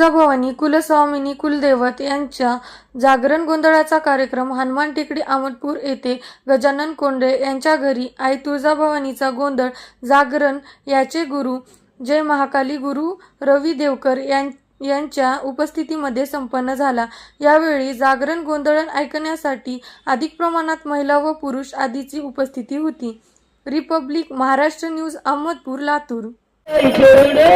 तुळजाभवानी कुलस्वामिनी कुलदैवत यांच्या जागरण गोंधळाचा कार्यक्रम हनुमान टेकडी आमटपूर येथे गजानन कोंडे यांच्या घरी आई तुळजाभवानीचा गोंधळ जागरण याचे गुरु जय महाकाली गुरु रवी देवकर यां यांच्या उपस्थितीमध्ये संपन्न झाला. यावेळी जागरण गोंधळण ऐकण्यासाठी अधिक प्रमाणात महिला व पुरुष आदीची उपस्थिती होती. Republic Maharashtra news Ahmedpur Latur. ஐஸ்வருடே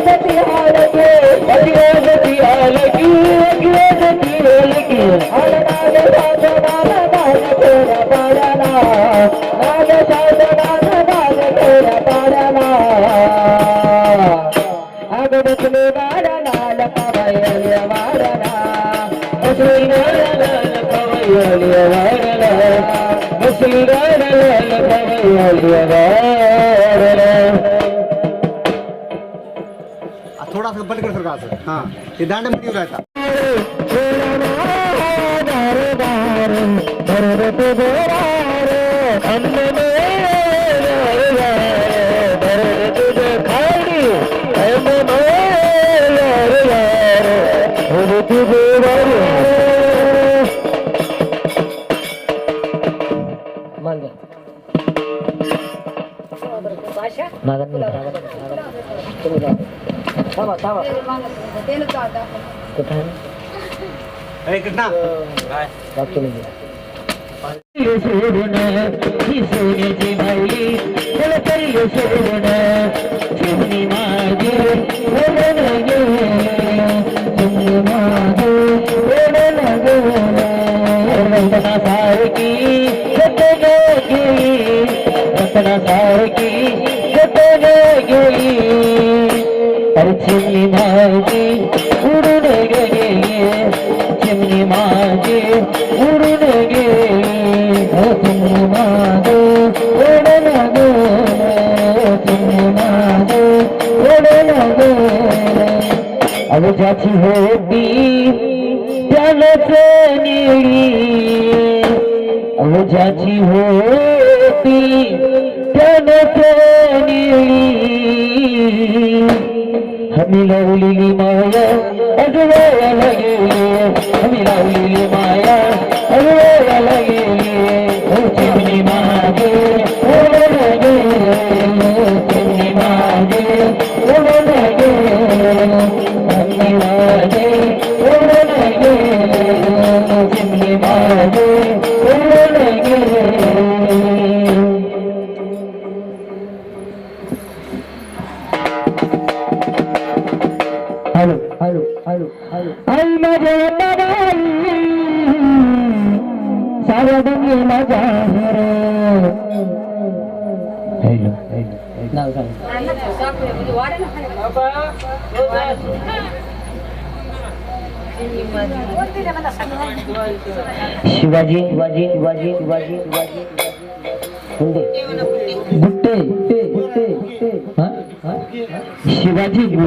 வசதியானது ഇതാണ്ട് മുടി अरे कृष्णा. सोडून अरे चिमणी माझी उडून गेली चिमणी माझी उडून गेली हो चिमणी माझी उडून गेली चिमणी माझी उडून गेली अगं ज्याची होती त्यालाच निळी अगं ज्याची होती നിലവിളി മായ അതുപോലെ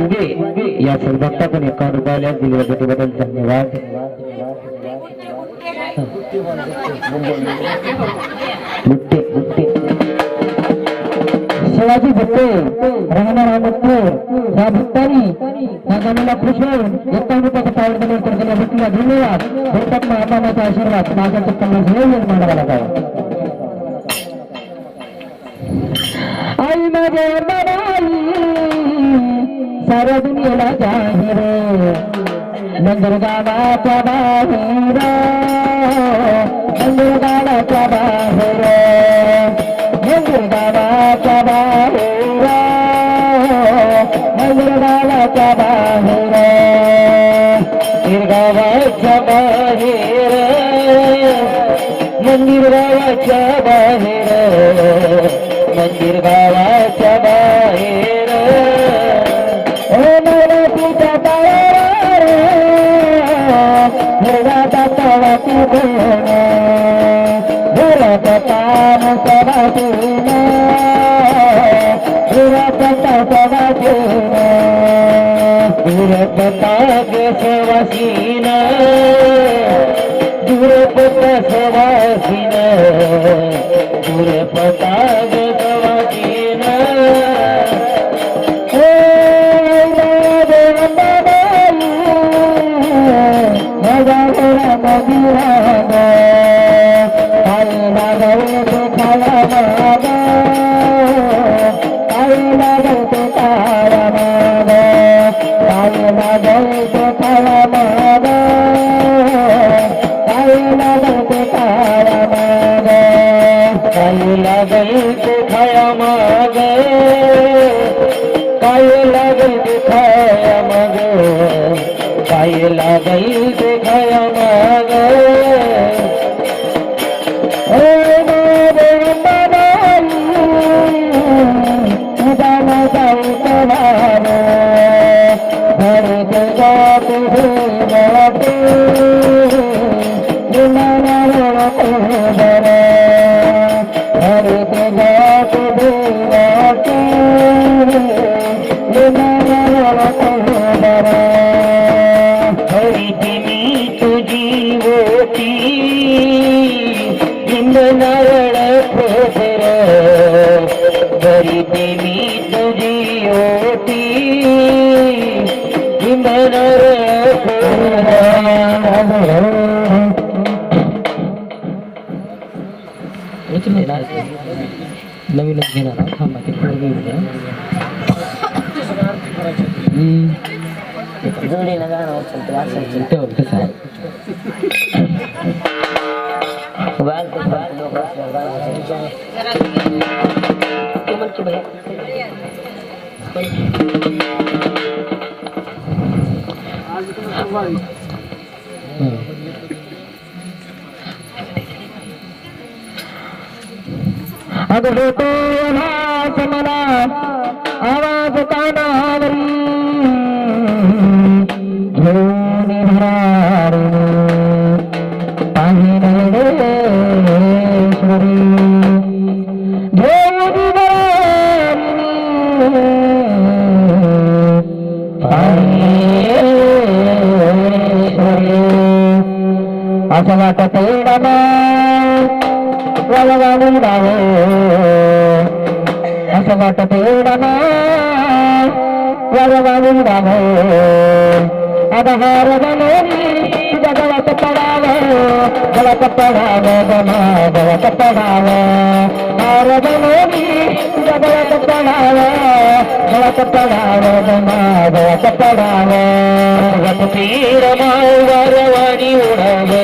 होंगे या फिर वक्ता को इक्यावन रुपए दिल बदल बदल धन्यवाद बुट्टे बुट्टे शिवाजी बुट्टे रंगना बुट्टे या भुट्टानी नागामीला खुश होऊन एकावन्न रुपयाचा धन्यवाद। भरतात महात्माचा आशीर्वाद माझ्या चक्कल मांडावा लागावा आई मगे बनाई साऱ्या दुनियेला जाहीर नंदर गावाच्या बाहेर नंदर गावाच्या बाहेर नंदर गावाच्या बाहेर नंदर गावाच्या बाहेर गावाच्या बाहेर मंदिर गावाच्या बाहेर मंदिर गावाच्या नवीनच घेणार आहोत. थांबा ते पुढे घेऊन द्या. हम्म. जोडीनं गाणं उचलतो असं ठेव कसं आहे बालतो बालतो लोक असल्यावर गाणं उचलतो. तू म्हण की भैया. अगं होतो भास मला आवाज कानावरी. घेऊन भरार पाहिणे घेऊन असं वाटत येणार असं वाटत அசமாட்ட பீடமே வரவாடுடாவே அபகாரதமே ஜகவத்தப்படாவே ஜலத்தப்படாவே ஜலத்தப்படாவே ஆரதமே ஜகவத்தப்படாவே ஜலத்தப்படாவே ஜலத்தப்படாவே பீரமாய் வரவாடி உடவே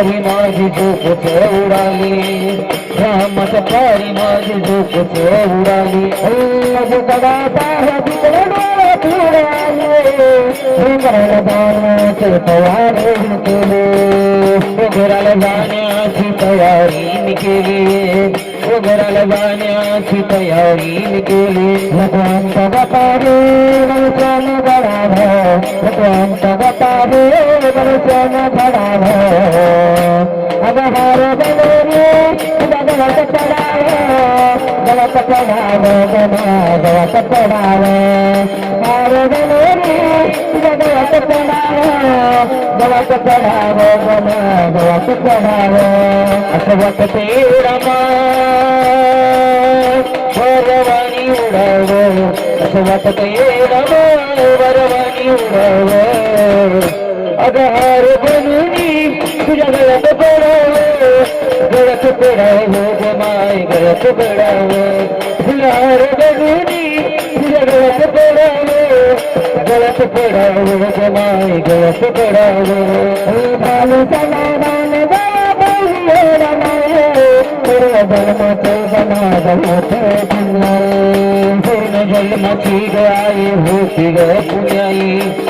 झोप उडाली. रामच पारी माझी झोप चोडाली कडा पाहा तिकडे डोळे पुराले डोंगराला जाण्याचे तयारी केले. डोंगराला जाण्याची तयारी केली. डोंगराला जाण्याची तयारी मी केली. भगवंत गपारे मनुष्यान भगवान भगवंत गपारे मनुष्यान घडाव अगहार बनोरी गगनात पडाव गवत पडाव गमा पडाव हार पडाव पडाव पडाव असं वाटते रमा वरवाणी उडाव असं वाटते वरवाणी उडाव अगहार तुझ्या गळ्यात पडाव गळ्यात पडाव गमाय गळ्यात पडाव फुलहार बनूनी तुझ्या गळ्यात पडाव गळ्यात पडाव गमाय गळ्यात पडाव भालू समाधान गळा बोलियोला पूर्ण जन्माचे पूर्ण जन्माची होती ग पुण्याई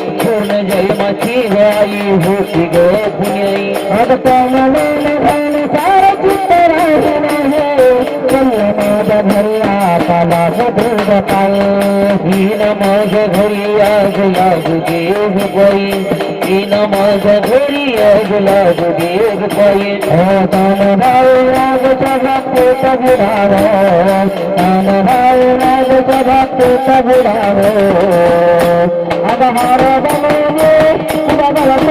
जन्माची गाई होती ग पुण्याई आता मला घाल सार चित्तराजन आहे माझ्या घरी आता दूध पाय हीन माझ्या घरी आज लागू देव बाई हीन माझ्या घरी आज लागू देव बाई तान भाऊ रागच्या बाप्पूचा बुडाव तान भाऊ रागच्या बाप्पूचा बुडाव अगहार बनवले गलत पडाव गलत पडाव गमा गलत पडाव हार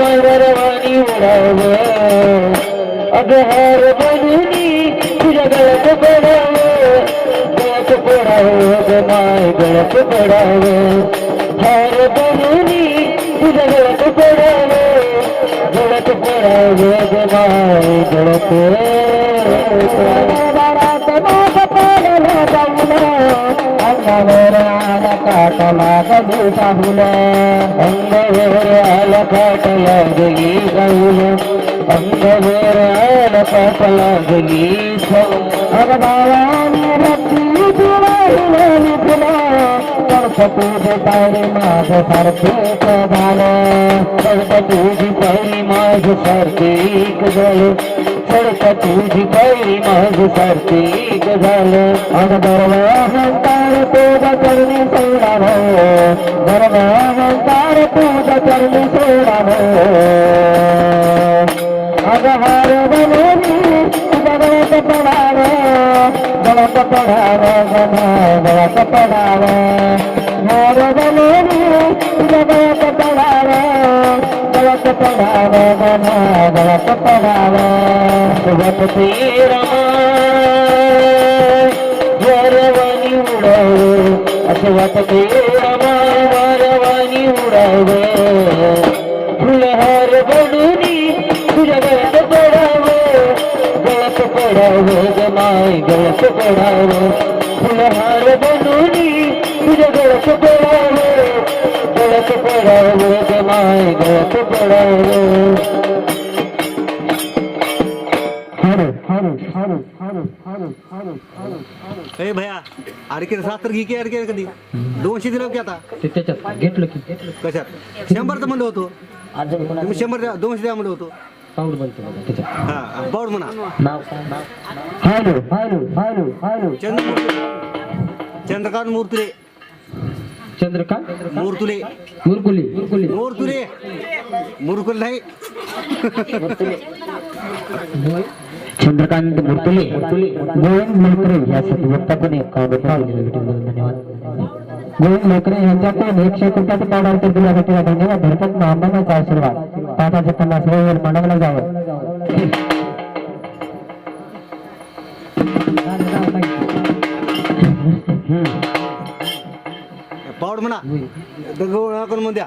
वरवाणी उडाव अगहार बनूनी तुझ्या गळ्यात पडाव गळ्यात पडाव गमाय गळ्यात पडाव हार बनूनी तुझ्या गळ्यात पडाव गळ्यात पडाव गमाय गळ्यात अंगावर आला काट लागली साबुल अंगावर आला लागली गाऊल अंगावर आला लागली अग बाळाने रत्नी तुला तुला तुझे पायरी माझ सारखे झालं चढत तुझी पायरी माझ सारखी झालं चढत तुझी पायरी माझ झालं दरवाहंकार तुझा चरणी सोडाव दरवाहंकार तुझा चरणी सोडाव अग हार बनवली गवत पडाव गवत पडाव गमा गवत पडाव हार बनवली गवत पडाव गवत पडाव गमा गवत पडाव गवत ते उडाव असं वाटते वारवानी वरवाणी उडाव. फुलहार बनूनी तुझ्या गळ्यात पडाव. गळत पडाव जमाय गळत पडाव. फुलहार बनूनी तुझ्या गळत पडाव. गळत पडाव जमाय गळत पडाव. हरे हरे हरे हरे हरे हरे हरे ए भया अडके सात घे की कधी? दोनशे दिलं की आता? ते त्याच्यात घेतलं की. कशात? शंभरचं म्हणलं होतो. कोणा तुम्ही शंभर द्या दोनशे द्या म्हणलं होतो. बनतो बघा त्याच्यात. हा पाऊड म्हणा. नाव काय नाव hello hello hello hello Chandra Chandrakant Murtule. Chandrakant? Murtule. Murkuli. Murkuli. Murtule. Murkul नाही. चंद्रकांत मुर्तुले गोविंद मोकरे या सदवक्ताकडून धन्यवाद गोविंद मोकरे यांच्याकडून एकशे कोट्याचं पावडा दिल्यासाठी धन्यवाद. भरपत महामानाचा आशीर्वाद. पाच हजार पन्नास मांडवला जावं. पावड म्हणा. गोळा करून द्या.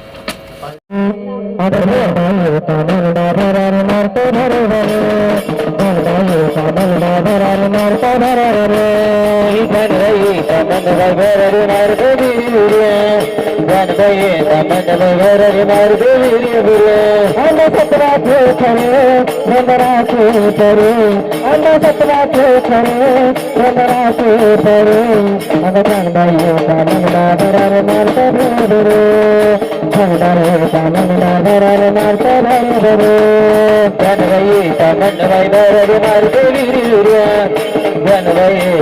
रे தமந்தரை தமந்தரை வேறடி மறுபடி வீரே தனதை தமந்தரை வேறடி மறுபடி வீரே அந்த சத்ரா பேசரே வந்தரா பேசரே அந்த சத்ரா பேசரே வந்தரா பேசரே அந்த தந்தையே தமந்தரை மறுபடி வீரே தனதரே தமந்தரை மறுபடி வீரே தனதை தமந்தரை வேறடி மறுபடி வீரே अशी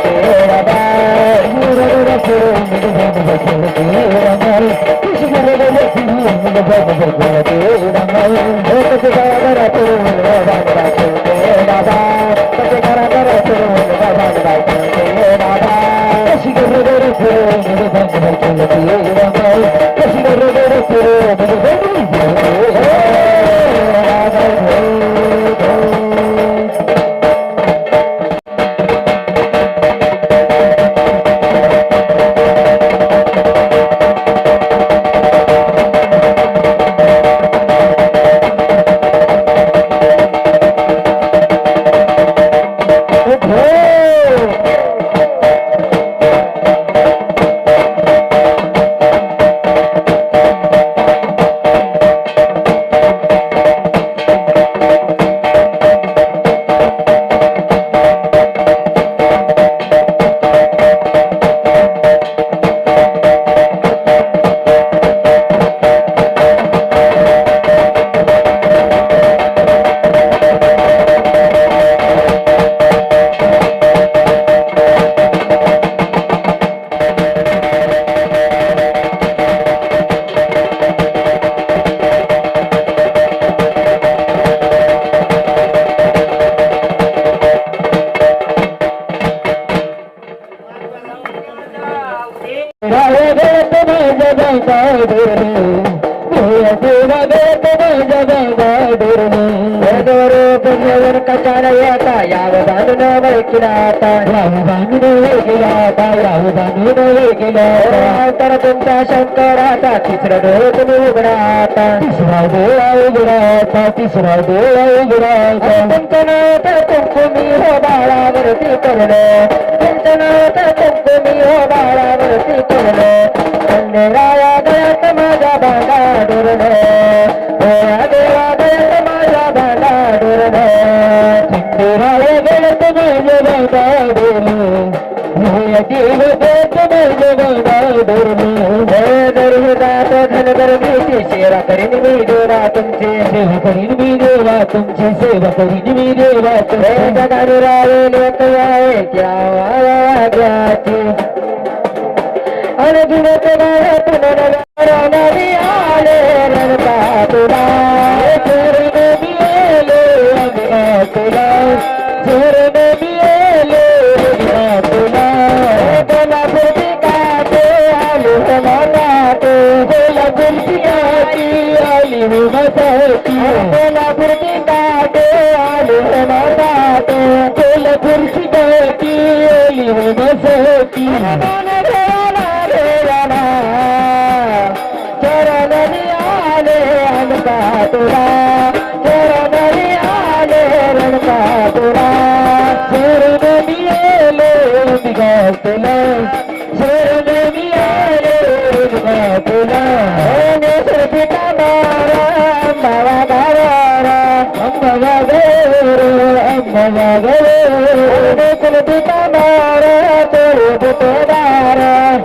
Thank you. बांधून वर राहू बांधून वर राहू बांधून वर गेला तर तुमचा शंकराचा तिसरा डोळ तुम्ही उघडाता तिसरा डोळा उघडाता तिसरा डोळा उघडाता तुमचं नाव तर तुमचं मी हो बाळावरती करणं. कुलबी कमार तेरे तेरा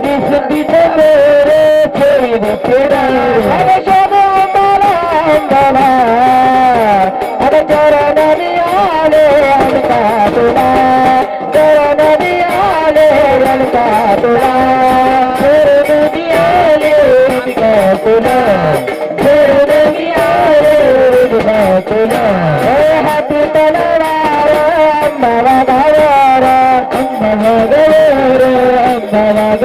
जिस दिन मेरे छेड़ तेरा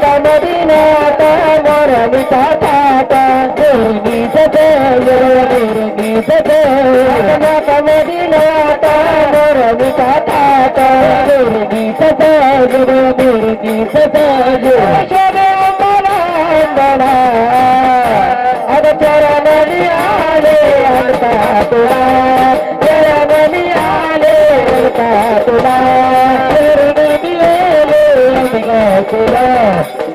కమదినాత మరణిత తాత గురుని సదేని సదేన కమదినాత మరణిత తాత గురుని సదే గురు గురుని సదే popular.